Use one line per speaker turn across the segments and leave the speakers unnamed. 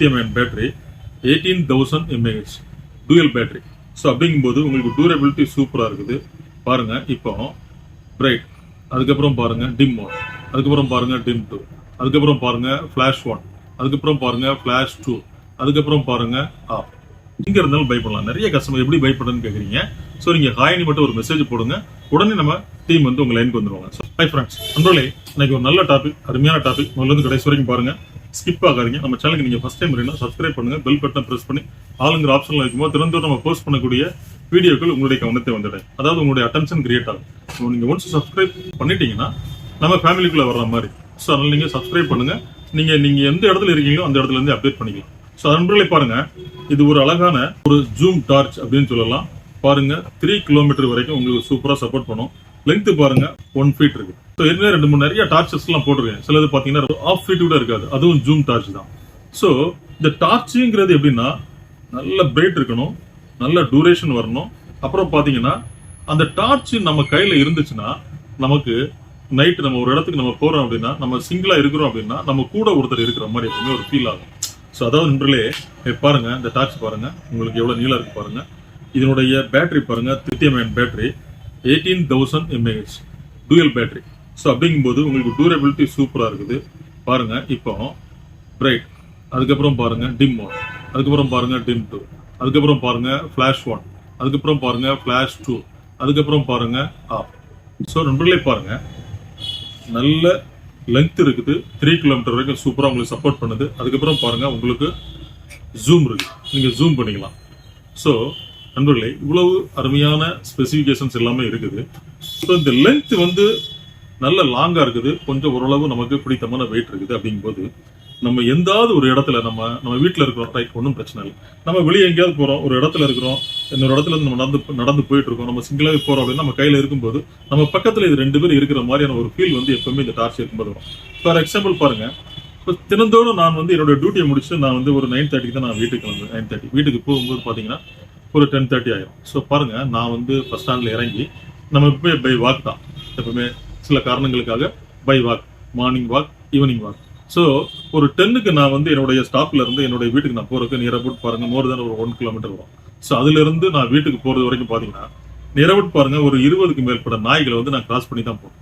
Lithium ion battery eighteen thousand mAh dual battery so அப்படிங்கும்போது உங்களுக்கு durability சூப்பராக இருக்குது. பாருங்க இப்போ பிரைட் அதுக்கப்புறம் பாருங்க டிம் ஒன் அதுக்கப்புறம் பாருங்க டிம் டூ அதுக்கப்புறம் பாருங்க ஃப்ளாஷ் ஒன் அதுக்கப்புறம் பாருங்க ஃப்ளாஷ் டூ அதுக்கப்புறம் பாருங்க ஆஃப் எங்கே இருந்தாலும் பை பண்ணலாம். நிறைய கஸ்டமர் எப்படி பை பண்ணுன்னு கேட்குறீங்க ஸோ நீங்கள் ஹாய்னி மட்டும் ஒரு மெசேஜ் போடுங்க. உடனே நம்ம டீம் வந்து உங்கள் லைனுக்கு வந்துருவாங்க. ஸோ ஹை ஃப்ரெண்ட்ஸ் நண்பர்களே இன்னைக்கு ஒரு நல்ல டாபிக் அருமையான டாபிக் முதல்ல இருந்து கடைசி வரைக்கும் பாருங்க. ஸ்கிப் ஆகாதீங்க. நம்ம சேனலுக்கு நீங்கள் ஃபஸ்ட் டைம் வரீங்கன்னா சப்ஸ்கிரைப் பண்ணுங்கள் பெல் பட்டன் பிரஸ் பண்ணி ஆளுங்கிற ஆப்ஷன்லாம் இருக்கும்போது திறந்து நம்ம போஸ்ட் பண்ணக்கூடிய வீடியோக்கள் உங்களுடைய கவனத்தை வந்துடும். அதாவது உங்களுடைய அட்டென்ஷன் கிரியேட் ஆகும். ஸோ நீங்கள் ஒன்ஸ் சப்ஸ்கிரைப் பண்ணிட்டீங்கன்னா நம்ம ஃபேமிலிக்குள்ளே வர்ற மாதிரி. ஸோ அதனால் நீங்கள் சப்ஸ்கிரைப் பண்ணுங்கள் நீங்கள் நீங்கள் எந்த இடத்துல இருக்கீங்களோ அந்த இடத்துலேருந்து அப்டேட் பண்ணிக்கலாம். ஸோ நண்பர்களை பாருங்கள் இது ஒரு அழகான ஒரு ஜூம் டார்ச் அப்படின்னு சொல்லலாம். பாருங்கள் த்ரீ கிலோமீட்டர் வரைக்கும் உங்களுக்கு சூப்பராக சப்போர்ட் பண்ணும். லென்த்து பாருங்கள் ஒன் ஃபீட் இருக்குது ஸோ ஏற்கனவே ரெண்டு மூணு நிறைய டார்ச்சஸ் எல்லாம் போட்டிருக்கேன். சிலது பார்த்தீங்கன்னா ஆஃப் ஃபீட் இருக்காது. அதுவும் ஜூம் டார்ச் தான். ஸோ இந்த டார்ச்சுங்கிறது எப்படின்னா நல்ல பிரைட் இருக்கணும். நல்ல டூரேஷன் வரணும். அப்புறம் பாத்தீங்கன்னா அந்த டார்ச் நம்ம கையில இருந்துச்சுன்னா நமக்கு நைட் நம்ம ஒரு இடத்துக்கு நம்ம போறோம் அப்படின்னா நம்ம சிங்கிளா இருக்கிறோம் அப்படின்னா நம்ம கூட ஒருத்தர் இருக்கிற மாதிரி எப்பவுமே ஒரு ஃபீல் ஆகும். ஸோ அதாவது நண்பர்களே பாருங்க இந்த டார்ச் பாருங்க. உங்களுக்கு எவ்வளவு நீளம் இருக்கு பாருங்க. இதனுடைய பேட்டரி பாருங்க lithium battery eighteen thousand mAh dual battery so அப்படிங்கும்போது உங்களுக்கு டூரபிலிட்டி சூப்பராக இருக்குது. பாருங்கள் இப்போ பிரைட் அதுக்கப்புறம் பாருங்கள் டிம் ஒன் அதுக்கப்புறம் பாருங்கள் டிம் டூ அதுக்கப்புறம் பாருங்கள் ஃப்ளாஷ் ஒன் அதுக்கப்புறம் பாருங்கள் ஃப்ளாஷ் டூ அதுக்கப்புறம் பாருங்க ஆஃப் ஸோ நண்பர்களே பாருங்கள் நல்ல லென்த் இருக்குது. த்ரீ கிலோமீட்டர் வரைக்கும் சூப்பராக உங்களுக்கு சப்போர்ட் பண்ணுது. அதுக்கப்புறம் பாருங்கள் உங்களுக்கு ஜூம் இருக்குது நீங்கள் ஜூம் பண்ணிக்கலாம். ஸோ நண்பர்களே இவ்வளவு அருமையான ஸ்பெசிஃபிகேஷன்ஸ் எல்லாமே இருக்குது. ஸோ இந்த லென்த் வந்து நல்ல லாங்காக இருக்குது. கொஞ்சம் ஓரளவு நமக்கு பிடித்தமான வெயிட் இருக்குது அப்படிங்கும்போது நம்ம எந்தாவது ஒரு இடத்துல நம்ம நம்ம வீட்டில் இருக்கிறோம் ரைட் ஒன்றும் பிரச்சனை இல்லை. நம்ம வெளியே எங்கேயாவது போகிறோம் ஒரு இடத்துல இருக்கிறோம் இன்னொரு இடத்துல இருந்து நம்ம நடந்து நடந்து போயிட்டு இருக்கோம் நம்ம சிங்கிளாக போகிறோம் அப்படின்னா நம்ம கையில் இருக்கும்போது நம்ம பக்கத்தில் இது ரெண்டு பேரும் இருக்கிற மாதிரியான ஒரு ஃபீல் வந்து எப்பவுமே இந்த டார்ச் இருக்கும்போது வரும். ஃபார் எக்ஸாம்பிள் பாருங்க இப்போ தினந்தோறும் நான் வந்து என்னோட டியூட்டியை முடிச்சு நான் வந்து ஒரு நைன் தேர்ட்டிக்கு தான் நான் வீட்டுக்கு வந்து நைன் தேர்ட்டி வீட்டுக்கு போகும்போது பார்த்தீங்கன்னா ஒரு டென் தேர்ட்டி ஆயிரும். ஸோ பாருங்கள் நான் வந்து பஸ் ஸ்டாண்டில் இறங்கி நம்ம எப்பவுமே பை வாக் தான். எப்பவுமே சில காரணங்களுக்காக by walk morning walk evening walk so ஒரு டென்னுக்கு நான் வந்து என்னுடைய ஸ்டாப்ல இருந்து என்னுடைய வீட்டுக்கு நான் போறதுக்கு நியரபுட் பாருங்க மோர் தென் ஒரு ஒன் கிலோமீட்டர் வரும். ஸோ அதுல இருந்து நான் வீட்டுக்கு போறது வரைக்கும் பாத்தீங்கன்னா நியரபுட் பாருங்க ஒரு இருபதுக்கு மேற்பட்ட நாய்களை வந்து நான் கிராஸ் பண்ணி தான் போவேன்.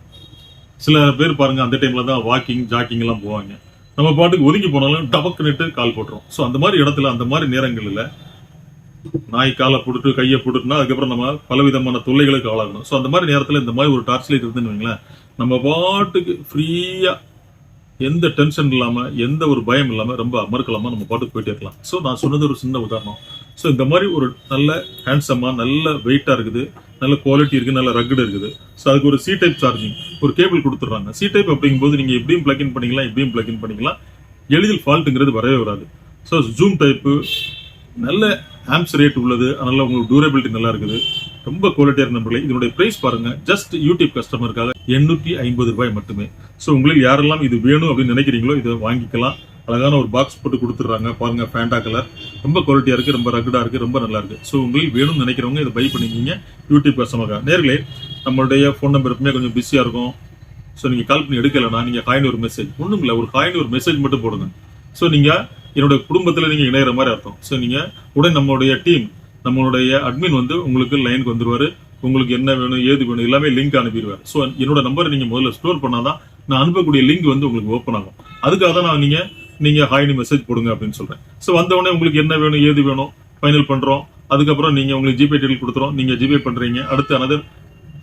சில பேர் பாருங்க அந்த டைம்ல தான் வாக்கிங் ஜாக்கிங் எல்லாம் போவாங்க. நம்ம பாட்டுக்கு ஒதுங்கி போனாலும் டபக்குன்னுட்டு கால் போட்டுரும். ஸோ அந்த மாதிரி இடத்துல அந்த மாதிரி நேரங்களில் நாய் காலை போட்டுட்டு கையை போட்டுட்டுனா அதுக்கப்புறம் நம்ம பலவிதமான தொல்லைகளுக்கு ஆளாகணும். ஸோ அந்த மாதிரி நேரத்தில் இந்த மாதிரி ஒரு டார்ச் லைட் இருந்துன்னு வைங்களேன் நம்ம பாட்டுக்கு ஃப்ரீயாக எந்த டென்ஷன் இல்லாமல் எந்த ஒரு பயம் இல்லாமல் ரொம்ப அமர்க்கலாமா நம்ம பாட்டுக்கு போயிட்டே இருக்கலாம். ஸோ நான் சொன்னது ஒரு சின்ன உதாரணம். ஸோ இந்த மாதிரி ஒரு நல்ல ஹேண்ட்ஸமாக நல்ல வெயிட்டாக இருக்குது நல்ல குவாலிட்டி இருக்குது நல்ல ரக்குடு இருக்குது. ஸோ அதுக்கு ஒரு சி டைப் சார்ஜிங் ஒரு கேபிள் கொடுத்துட்றாங்க. சி டைப் அப்படிங்கும்போது நீங்கள் எப்படியும் பிளக்இன் பண்ணிக்கலாம் எப்படியும் பிளக்இன் பண்ணிக்கலாம். எளிதில் ஃபால்ட்டுங்கிறது வரவே வராது. ஸோ ஜூம் டைப்பு நல்ல ஆம்ஸ் ரேட் உள்ளது. அதனால உங்களுக்கு டூரபிலிட்டி நல்லா இருக்குது. ரொம்ப குவாலிட்டியான நம்பர்களே இதனுடைய பிரைஸ் பாருங்க. ஜஸ்ட் யூடியூப் கஸ்டமருக்காக எண்ணூற்றி ஐம்பது ரூபாய் மட்டுமே. ஸோ உங்களுக்கு யாரெல்லாம் இது வேணும் அப்படின்னு நினைக்கிறீங்களோ இதை வாங்கிக்கலாம். அழகான ஒரு பாக்ஸ் போட்டு கொடுத்துட்றாங்க. பாருங்க ஃபேண்டா கலர் ரொம்ப குவாலிட்டியாக இருக்குது ரொம்ப ரகுடாக இருக்குது ரொம்ப நல்லா இருக்குது ஸோ உங்களுக்கு வேணும்னு நினைக்கிறவங்க இதை பை பண்ணிக்கிங்க. யூடியூப் கஸ்டமருக்காக நேர்களே நம்மளுடைய ஃபோன் நம்பர் எப்பவுமே கொஞ்சம் பிஸியாக இருக்கும். ஸோ நீங்கள் கால் பண்ணி எடுக்கலைன்னா நீங்கள் காயின் ஒரு மெசேஜ் ஒன்றும் இல்லை ஒரு காயின் ஒரு மெசேஜ் மட்டும் போடுங்க. ஸோ நீங்கள் என்னுடைய குடும்பத்தில் நீங்கள் இணையிற மாதிரி அர்த்தம். ஸோ நீங்கள் உடனே நம்மளுடைய டீம் நம்மளுடைய அட்மின் வந்து உங்களுக்கு லைனுக்கு வந்துடுவார் உங்களுக்கு என்ன வேணும் ஏது வேணும் எல்லாமே லிங்க் அனுப்பிடுவார். ஸோ என்னோட நம்பரை நீங்கள் முதல்ல ஸ்டோர் பண்ணாதான் நான் அனுப்பக்கூடிய லிங்க் வந்து உங்களுக்கு ஓப்பன் ஆகும். அதுக்காக தான் நான் நீங்கள் நீங்கள் ஹாய்னி மெசேஜ் போடுங்க அப்படின்னு சொல்கிறேன் ஸோ வந்தவொடனே உங்களுக்கு என்ன வேணும் ஏது வேணும் ஃபைனல் பண்ணுறோம் அதுக்கப்புறம் நீங்கள் உங்களுக்கு ஜிபே டீல் கொடுத்துறோம். நீங்கள் ஜிபே பண்ணுறீங்க அடுத்து அனதர்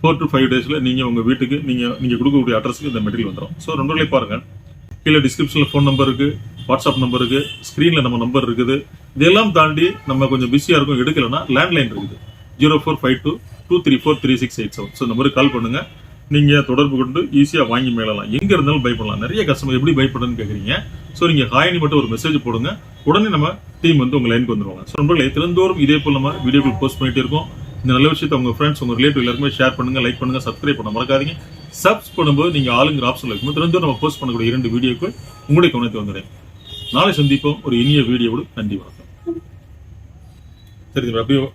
ஃபோர் டு ஃபைவ் டேஸில் நீங்கள் உங்கள் வீட்டுக்கு நீங்கள் நீங்கள் கொடுக்கக்கூடிய அட்ரஸுக்கு இந்த மெட்டீரியல் வந்துடும் ஸோ ரெண்டு பாருங்கள் கீழே டிஸ்கிரிப்ஷனில் ஃபோன் நம்பர் வாட்ஸ்அப் நம்பர் ஸ்க்ரீனில் நம்ம நம்பர் இருக்குது. இதெல்லாம் தாண்டி நம்ம கொஞ்சம் பிஸியாக இருக்கும் எடுக்கலைன்னா லேண்ட்லைன் இருக்குது. Zero four five two two three four three six eight seven. So இந்த மாதிரி கால் பண்ணுங்கள் நீங்கள் தொடர்பு கொண்டு ஈஸியாக வாங்கி மேலலாம். எங்கே இருந்தாலும் பை பண்ணலாம். நிறைய கஸ்டமர் எப்படி பை பண்ணுன்னு கேட்குறீங்க ஸோ நீங்கள் ஹாயினி மட்டும் ஒரு மெசேஜ் போடுங்க. உடனே நம்ம டீம் வந்து உங்கள் லைனுக்கு வந்துருவாங்க. ஸோ நண்பர்களே திறந்தோறும் இதே போல் நம்ம வீடியோக்கள் போஸ்ட் பண்ணிகிட்டே இருக்கோம். இந்த நல்ல விஷயத்தை உங்கள் ஃப்ரெண்ட்ஸ் உங்கள் ரிலேட்டிவ் எல்லாருமே ஷேர் பண்ணுங்கள் லைக் பண்ணுங்கள் சப்ஸ்கிரைப் பண்ண மறக்காதீங்க. சப்ஸ் பண்ணும்போது நீங்கள் ஆளுங்கிற ஆப்ஷன் இருக்கும் திறந்தோறும் நம்ம போஸ்ட் பண்ணக்கூடிய இரண்டு வீடியோக்கள் உங்களுடைய கவனத்தை வந்துடுறேன் நாளை சந்திப்போம். ஒரு இனிய வீடியோவோடு நன்றி வணக்கம். சரி அப்படியே